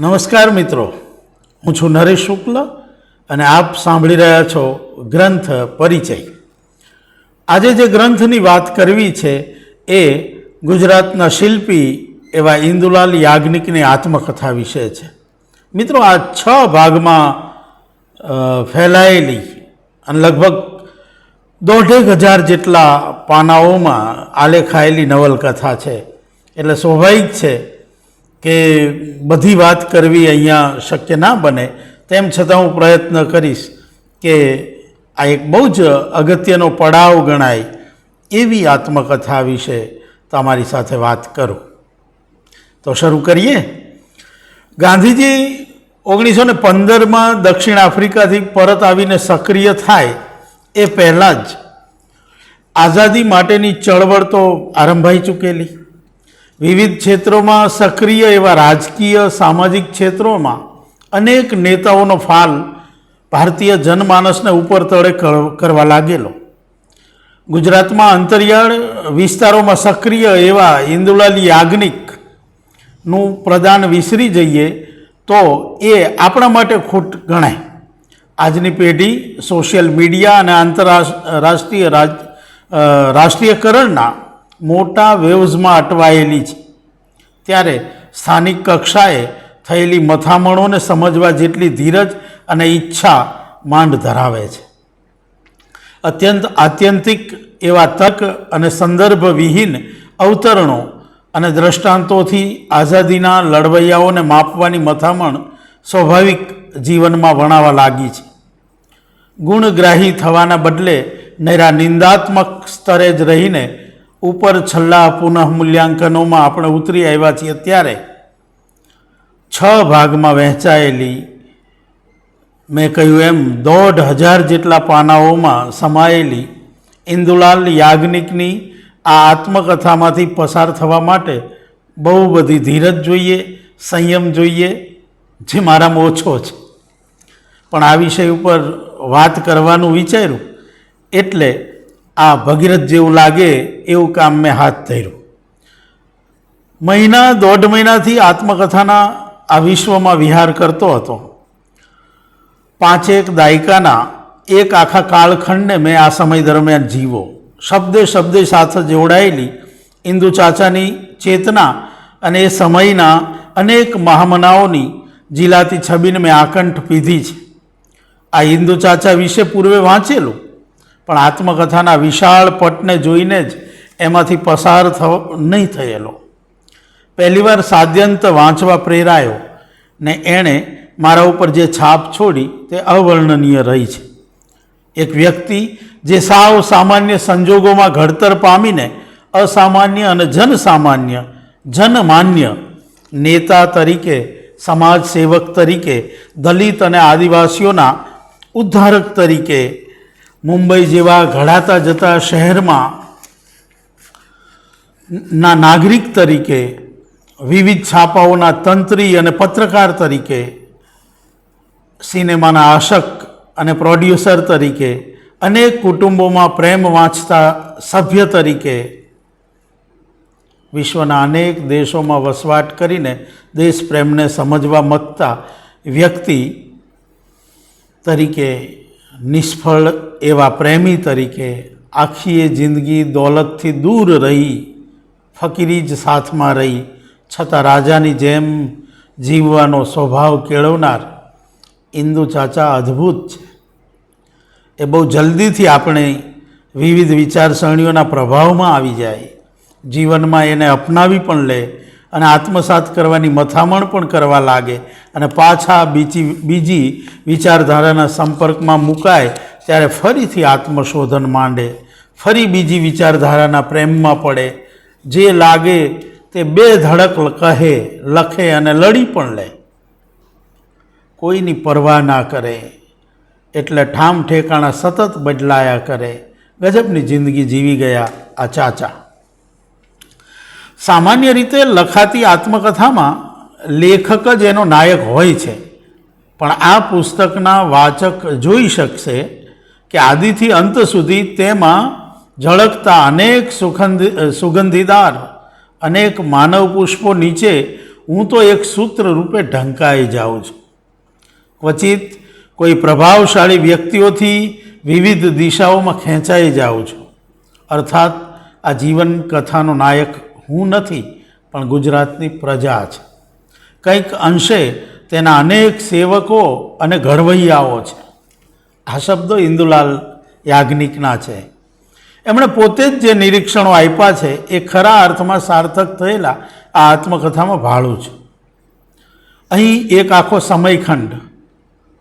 નમસ્કાર મિત્રો. હું છું નરેશ શુક્લ અને આપ સાંભળી રહ્યા છો ગ્રંથ પરિચય. આજે જે ગ્રંથની વાત કરવી છે એ ગુજરાતના શિલ્પી એવા ઇન્દુલાલ યાજ્ઞિકની આત્મકથા વિશે છે. મિત્રો, આ છ ભાગમાં ફેલાયેલી અને લગભગ દોઢેક હજાર જેટલા પાનાઓમાં આલેખાયેલી નવલકથા છે. એટલે સ્વાભાવિક છે કે બધી વાત કરવી અહીંયા શક્ય ના બને તેમ છતાં હું પ્રયત્ન કરીશ કે આ એક બહુ જ અગત્યનો પડાવ ગણાય એવી આત્મકથા વિશે તમારી સાથે વાત કરું. તો શરૂ કરીએ. ગાંધીજી ઓગણીસો ને પંદરમાં દક્ષિણ આફ્રિકાથી પરત આવીને સક્રિય થાય એ પહેલાં જ આઝાદી માટેની ચળવળ તો આરંભાઈ ચૂકેલી. વિવિધ ક્ષેત્રોમાં સક્રિય એવા રાજકીય, સામાજિક ક્ષેત્રોમાં અનેક નેતાઓનો ફાલ ભારતીય જનમાનસને ઉપર તળે કર- કરવા લાગેલો. ગુજરાતમાં અંતરિયાળ વિસ્તારોમાં સક્રિય એવા ઇન્દુલાલ યાજ્ઞિકનું પ્રદાન વિસરી જઈએ તો એ આપણા માટે ખોટ ગણાય. આજની પેઢી સોશિયલ મીડિયા અને આંતરરાષ્ટ્રીય રાજ રાષ્ટ્રીયકરણના મોટા વેવ્સમાં અટવાયેલી છે. ત્યારે સ્થાનિક કક્ષાએ થયેલી મથામણોને સમજવા જેટલી ધીરજ અને ઈચ્છા માંડ ધરાવે છે. અત્યંત આત્યંતિક એવા તક અને સંદર્ભ વિહીન અવતરણો અને દ્રષ્ટાંતોથી આઝાદીના લડવૈયાઓને માપવાની મથામણ સ્વાભાવિક જીવનમાં વણાવા લાગી છે. ગુણગ્રાહી થવાના બદલે નૈરા નિંદાત્મક સ્તરે જ રહીને ઉપર છેલ્લા પુનઃ મૂલ્યાંકનોમાં આપણે ઉતરી આવ્યા છીએ ત્યારે છ ભાગમાં વહેંચાયેલી મેં કહ્યું એમ દોઢ હજાર જેટલા પાનાઓમાં સમાયેલી ઇન્દુલાલ યાજ્ઞિકની આ આત્મકથામાંથી પસાર થવા માટે બહુ બધી ધીરજ જોઈએ, સંયમ જોઈએ, જે મારામાં ઓછો છે. પણ આ વિષય ઉપર વાત કરવાનું વિચાર્યું એટલે આ ભગીરથ જેવું લાગે એવું કામ મેં હાથ ધર્યું. મહિના, દોઢ મહિનાથી આત્મકથાના આ વિશ્વમાં વિહાર કરતો હતો. પાંચેક દાયકાના એક આખા કાળખંડને મેં આ સમય દરમિયાન જીવો. શબ્દે શબ્દે સાથે જોડાયેલી ઇન્દુ ચાચાની ચેતના અને એ સમયના અનેક મહામનાઓની જીલાતી છબીને મેં આકંઠ પીધી છે. આ ઇન્દુ ચાચા વિશે પૂર્વે વાંચેલું? પણ આત્મકથાના વિશાળ પટને જોઈને જ એમાંથી પસાર થવો નહીં થયેલો. પહેલીવાર સાદ્યંત વાંચવા પ્રેરાયો ને એણે મારા ઉપર જે છાપ છોડી તે અવર્ણનીય રહી છે. એક વ્યક્તિ જે સાવ સામાન્ય સંજોગોમાં ઘડતર પામીને અસામાન્ય અને જનસામાન્ય, જનમાન્ય નેતા તરીકે સમાજ સેવક તરીકે, દલિત અને આદિવાસીઓના ઉદ્ધારક તરીકે મુંબઈ જેવા ઘડાતા જતા શહેરમાં ના નાગરિક તરીકે, વિવિધ છાપાઓના તંત્રી અને પત્રકાર તરીકે, સિનેમાના આશક અને પ્રોડ્યુસર તરીકે, અનેક કુટુંબોમાં પ્રેમ વાંચતા સભ્ય તરીકે, વિશ્વના અનેક દેશોમાં વસવાટ કરીને દેશ પ્રેમને સમજવા મથતા વ્યક્તિ તરીકે નિષ્ફળ એવા પ્રેમી તરીકે આખી એ જિંદગી દોલતથી દૂર રહી, ફકીરી જ સાથમાં રહી, છતાં રાજાની જેમ જીવવાનો સ્વભાવ કેળવનાર ઇન્દુ ચાચા અદ્ભુત છે. એ બહુ જલ્દીથી આપણે વિવિધ વિચારસરણીઓના પ્રભાવમાં આવી જાય. જીવનમાં એને અપનાવી પણ લે અને આત્મસાત કરવાની મથામણ પણ કરવા લાગે અને પાછા બીજી બીજી વિચારધારાના સંપર્કમાં મુકાય ત્યારે ફરીથી આત્મશોધન માંડે. ફરી બીજી વિચારધારાના પ્રેમમાં પડે. જે લાગે તે બે ધડક કહે, લખે અને લડી પણ લે. કોઈની પરવા ના કરે એટલે ઠામ ઠેકાણા સતત બદલાયા કરે. ગજબની જિંદગી જીવી ગયા આ ચાચા. સામાન્ય રીતે લખાતી આત્મકથામાં લેખક જ એનો નાયક હોય છે. પણ આ પુસ્તકના વાચક જોઈ શકશે કે આદિથી અંત સુધી તેમાં ઝળકતા અનેક સુગંધ સુગંધીદાર, અનેક માનવ પુષ્પો નીચે હું તો એક સૂત્ર રૂપે ઢંકાઈ જાઉં છું. ક્વચિત કોઈ પ્રભાવશાળી વ્યક્તિઓથી વિવિધ દિશાઓમાં ખેંચાઈ જાઉં છું. અર્થાત આ જીવન કથાનો નાયક હું નથી, પણ ગુજરાતની પ્રજા છે. કંઈક અંશે તેના અનેક સેવકો અને ઘડવૈયાઓ છે. આ શબ્દો ઇન્દુલાલ યાજ્ઞિકના છે. એમણે પોતે જ જે નિરીક્ષણો આપ્યા છે, એ ખરા અર્થમાં સાર્થક થયેલા આ આત્મકથામાં ભાળું છું. અહીં એક આખો સમયખંડ.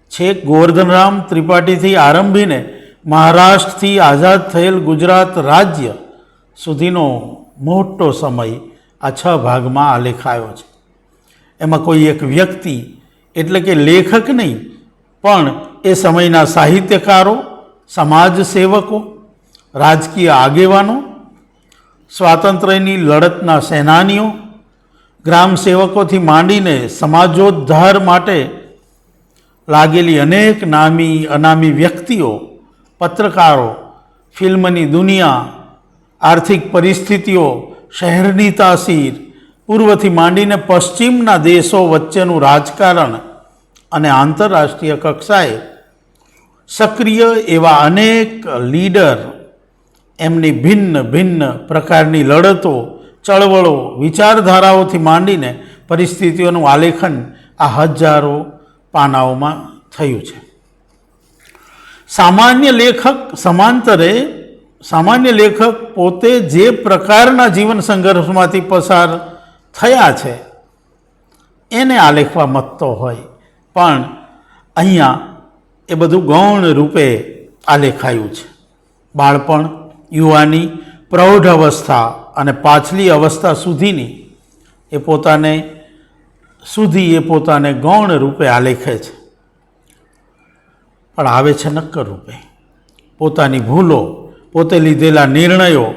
છેક ગોવર્ધનરામ ત્રિપાઠીથી આરંભીને મહારાષ્ટ્રથી આઝાદ થયેલ ગુજરાત રાજ્ય સુધીનો મોટો સમય આ છ ભાગમાં આલેખાયો છે. એમાં કોઈ એક વ્યક્તિ, એટલે કે લેખક નહીં, પણ એ સમયના સાહિત્યકારો સમાજ સેવકો રાજકીય આગેવાનો, સ્વાતંત્ર્યની લડતના સેનાનીઓ, ગ્રામ સેવકોથી માંડીને સમાજોદ્ધાર માટે લાગેલી અનેક નામી અનામી વ્યક્તિઓ, પત્રકારો, ફિલ્મની દુનિયા આર્થિક પરિસ્થિતિઓ, શહેરની તાસીર, પૂર્વથી માંડીને પશ્ચિમના દેશો વચ્ચેનું રાજકારણ અને આંતરરાષ્ટ્રીય કક્ષાએ સક્રિય એવા અનેક લીડર, એમની ભિન્ન ભિન્ન પ્રકારની લડતો, ચળવળો, વિચારધારાઓથી માંડીને પરિસ્થિતિઓનું આલેખન આ હજારો પાનાઓમાં થયું છે. સામાન્ય લેખક સમાંતરે સામાન્ય લેખક પોતે જે પ્રકારના જીવન સંઘર્ષમાંથી પસાર થયા છે, એને આલેખવા મથતો હોય. પણ અહીંયા એ બધું ગૌણ રૂપે આલેખાયું છે. બાળપણ, યુવાની પ્રૌઢ અવસ્થા અને પાછલી અવસ્થા સુધીની એ પોતાને, સુધી એ પોતાને ગૌણ રૂપે આલેખે છે. પણ આવે છે નક્કર રૂપે. પોતાની ભૂલો પોતે લીધેલા નિર્ણયો,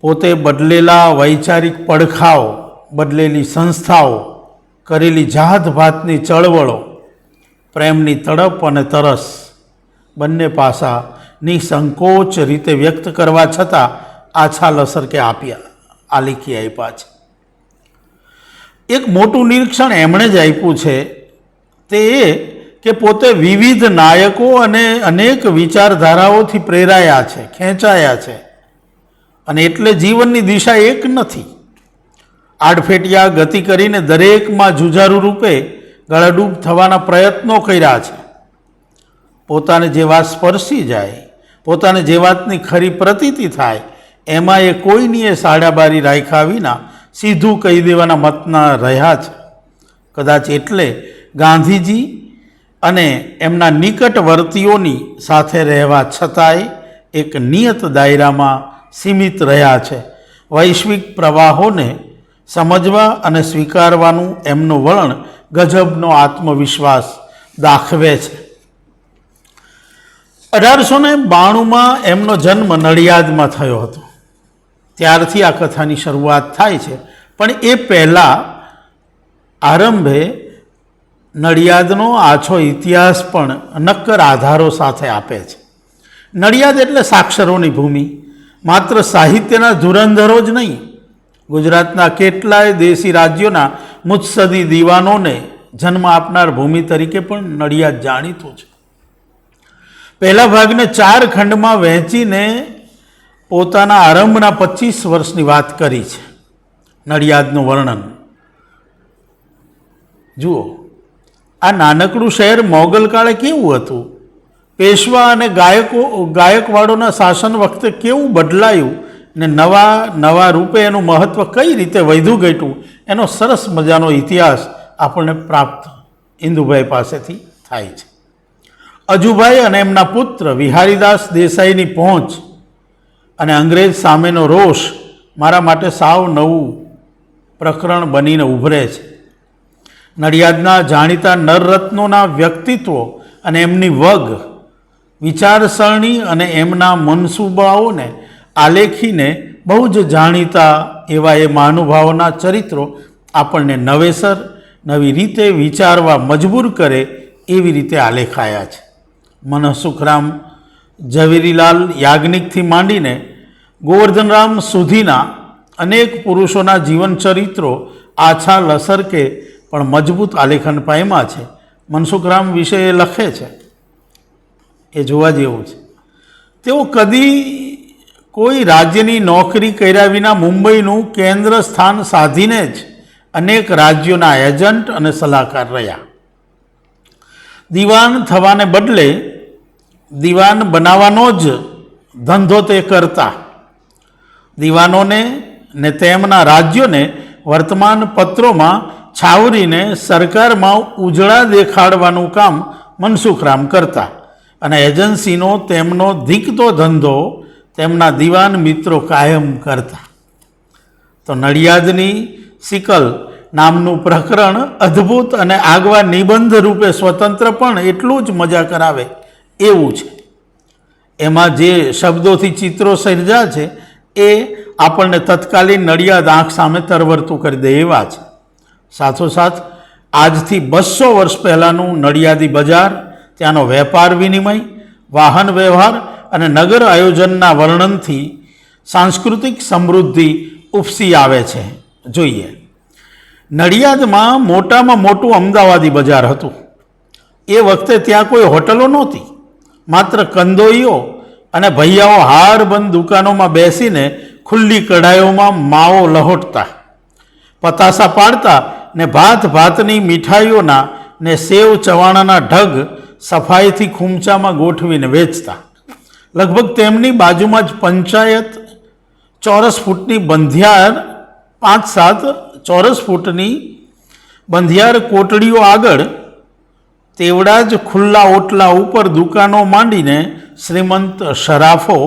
પોતે બદલેલા વૈચારિક પડખાઓ, બદલેલી સંસ્થાઓ, કરેલી જાત ભાતની ચળવળો, પ્રેમની તડપ અને તરસ બંને પાસા નિસંકોચ રીતે વ્યક્ત કરવા છતાં આછા લસર કે આપ્યા આલેખી આપ્યા છે. એક મોટું નિરીક્ષણ એમણે જ આપ્યું છે, તે કે પોતે વિવિધ નાયકો અને અનેક વિચારધારાઓથી પ્રેરાયા છે, ખેંચાયા છે. અને એટલે જીવનની દિશા એક નથી. આડફેટિયા ગતિ કરીને દરેકમાં જુજારુ રૂપે ગળાડૂબ થવાના પ્રયત્નો કર્યા છે. પોતાને જે વાત સ્પર્શી જાય, પોતાને જે વાતની ખરી પ્રતીતિ થાય, એમાં એ કોઈની એ સાડાબારી રાખ્યા વિના સીધું કહી દેવાના મતના રહ્યા છે. કદાચ એટલે ગાંધીજી અને એમના નિકટવર્તીઓની સાથે રહેવા છતાંય એક નિયત દાયરામાં સીમિત રહ્યા છે. વૈશ્વિક પ્રવાહોને સમજવા અને સ્વીકારવાનું એમનું વલણ ગજબનો આત્મવિશ્વાસ દાખવે છે. અઢારસો ને બાણુંમાં એમનો જન્મ નડિયાદમાં થયો હતો. ત્યારથી આ કથાની શરૂઆત થાય છે. પણ એ પહેલાં આરંભે નડિયાદનો આછો ઇતિહાસ પણ નક્કર આધારો સાથે આપે છે. નડિયાદ એટલે સાક્ષરોની ભૂમિ, માત્ર સાહિત્યના ધુરંધરો જ નહીં, ગુજરાતના કેટલાય દેશી રાજ્યોના મુત્સદી દીવાનોને જન્મ આપનાર ભૂમિ તરીકે પણ નડિયાદ જાણીતું છે. પહેલા ભાગને ચાર ખંડમાં વહેંચીને પોતાના આરંભના પચીસ વર્ષની વાત કરી છે. નડિયાદનું વર્ણન. જુઓ. આ નાનકડું શહેર મોગલ કાળે કેવું હતું? પેશવા અને ગાયકો, ગાયકવાડોના શાસન વખતે કેવું બદલાયું ને નવા નવા રૂપે એનું મહત્ત્વ કઈ રીતે વધ્યું ઘટ્યું? એનો સરસ મજાનો ઇતિહાસ આપણને પ્રાપ્ત ઇન્દુભાઈ પાસેથી થાય છે. અજુભાઈ અને એમના પુત્ર વિહારીદાસ દેસાઈની પહોંચ અને અંગ્રેજ સામેનો રોષ મારા માટે સાવ નવું પ્રકરણ બનીને ઉભરે છે. નડિયાદના જાણીતા નરરત્નોના વ્યક્તિત્વો અને એમની વગ, વિચારસરણી અને એમના મનસૂબાઓને આલેખીને બહુ જ જાણીતા એવા એ મહાનુભાવોના ચરિત્રો આપણને નવેસર, નવી રીતે વિચારવા મજબૂર કરે એવી રીતે આલેખાયા છે. મનસુખરામ ઝવેરીલાલ યાજ્ઞિકથી માંડીને ગોવર્ધનરામ સુધીના અનેક પુરુષોના જીવન ચરિત્રો આછા લસરકે પણ મજબૂત આલેખન પાયમાં છે. મનસુખરામ વિશે એ લખે છે. એ જોવા જેવું છે. તેઓ કદી કોઈ રાજ્યની નોકરી કર્યા વિના મુંબઈનું કેન્દ્ર સ્થાન સાધીને જ અનેક રાજ્યોના એજન્ટ અને સલાહકાર રહ્યા. દીવાન થવાને બદલે દીવાન બનાવવાનો જ ધંધો તે કરતા. દીવાનોને ને તેમના રાજ્યોને વર્તમાન પત્રોમાં છાવરીને સરકારમાં ઉજળા દેખાડવાનું કામ મનસુખરામ કરતા અને એજન્સીનો તેમનો ધીકતો ધંધો તેમના દીવાન મિત્રો કાયમ કરતા. તો નડિયાદની સિકલ નામનું પ્રકરણ અદ્ભુત અને આગવા નિબંધ રૂપે સ્વતંત્ર પણ એટલું જ મજા કરાવે એવું છે. એમાં જે શબ્દોથી ચિત્રો સર્જા છે એ આપણને તત્કાલીન નડિયાદ આંખ સામે તરવરતું કરી દે એવા છે. સાથોસાથ, આજથી બસો વર્ષ પહેલાંનું નડિયાદી બજાર, ત્યાંનો વેપાર વિનિમય, વાહન વ્યવહાર અને નગર આયોજનના વર્ણનથી સાંસ્કૃતિક સમૃદ્ધિ ઉપસી આવે છે. જોઈએ. નડિયાદમાં મોટામાં મોટું અમદાવાદી બજાર હતું. એ વખતે ત્યાં કોઈ હોટલો નહોતી. માત્ર કંદોઈઓ અને ભૈયાઓ હારબંધ દુકાનોમાં બેસીને ખુલ્લી કઢાઈઓમાં માવો લહોટતા. પતાસા પાડતા ને ભાત ભાતની મીઠાઈઓના ને સેવ ચવાણાના ઢગ સફાઈથી ખૂમચામાં ગોઠવીને વેચતા. લગભગ તેમની બાજુમાં જ પંચાયત, ચોરસ ફૂટની બંધિયાર, પાંચ સાત ચોરસ ફૂટની બંધિયાર કોટડીઓ આગળ, તેવડા જ ખુલ્લા ઓટલા ઉપર દુકાનો માંડીને શ્રીમંત શરાફો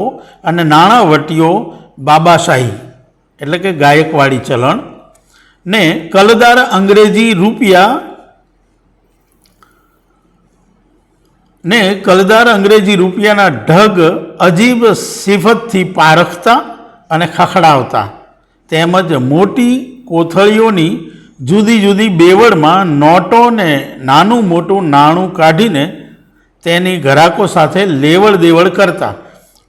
અને નાણાવટીઓ બાબાશાહી, એટલે કે ગાયકવાડી ચલણ ને કલદાર અંગ્રેજી રૂપિયા ને કલદાર અંગ્રેજી રૂપિયાના ઢગ અજીબ સિફતથી પારખતા અને ખખડાવતા. તેમજ મોટી કોથળીઓની જુદી જુદી બેવડમાં નોટો ને નાનું મોટું નાણું કાઢીને તેની ઘરાકો સાથે લેવડ દેવડ કરતા.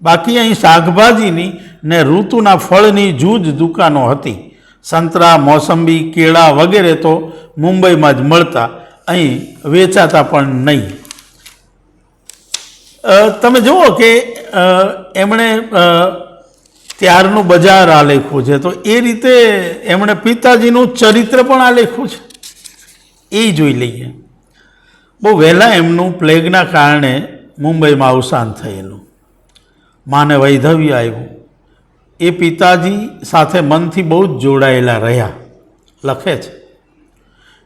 બાકી અહીં શાકભાજીની ને ઋતુના ફળની જૂજ દુકાનો હતી. સંતરા, મોસંબી, કેળા વગેરે તો મુંબઈમાં જ મળતા. અહીં વેચાતા પણ નહીં. તમે જુઓ કે એમણે ત્યારનું બજાર આલેખ્યું છે. તો એ રીતે એમણે પિતાજીનું ચરિત્ર પણ આલેખ્યું છે. એ જોઈ લઈએ. બહુ વહેલા એમનું પ્લેગના કારણે મુંબઈમાં અવસાન થયેલું. માને વૈધવ્ય આવ્યું. એ પિતાજી સાથે મનથી બહુ જ જોડાયેલા રહ્યા. લખે છે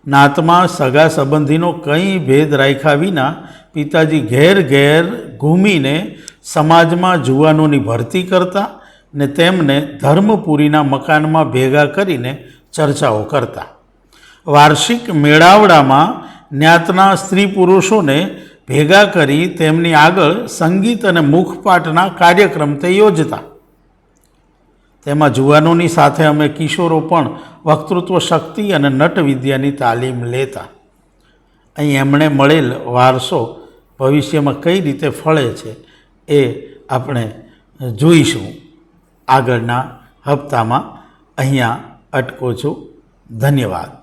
નાતમાં સગા સંબંધીનો કંઈ ભેદ રાખ્યા વિના પિતાજી ઘેર ઘેર ઘૂમીને સમાજમાં જુવાનોની ભરતી કરતા ને તેમને ધર્મપુરીના મકાનમાં ભેગા કરીને ચર્ચાઓ કરતા. વાર્ષિક મેળાવડામાં જ્ઞાતના સ્ત્રી પુરુષોને ભેગા કરી તેમની આગળ સંગીત અને મુખપાઠના કાર્યક્રમ તે યોજતા. તેમાં જુવાનોની સાથે અમે કિશોરો પણ વક્તૃત્વ શક્તિ અને નટ વિદ્યાની તાલીમ લેતા. અહીં એમણે મળેલ વારસો ભવિષ્યમાં કઈ રીતે ફળે છે એ આપણે જોઈશું. આગળના હપ્તામાં અહીંયા અટકો છું. ધન્યવાદ.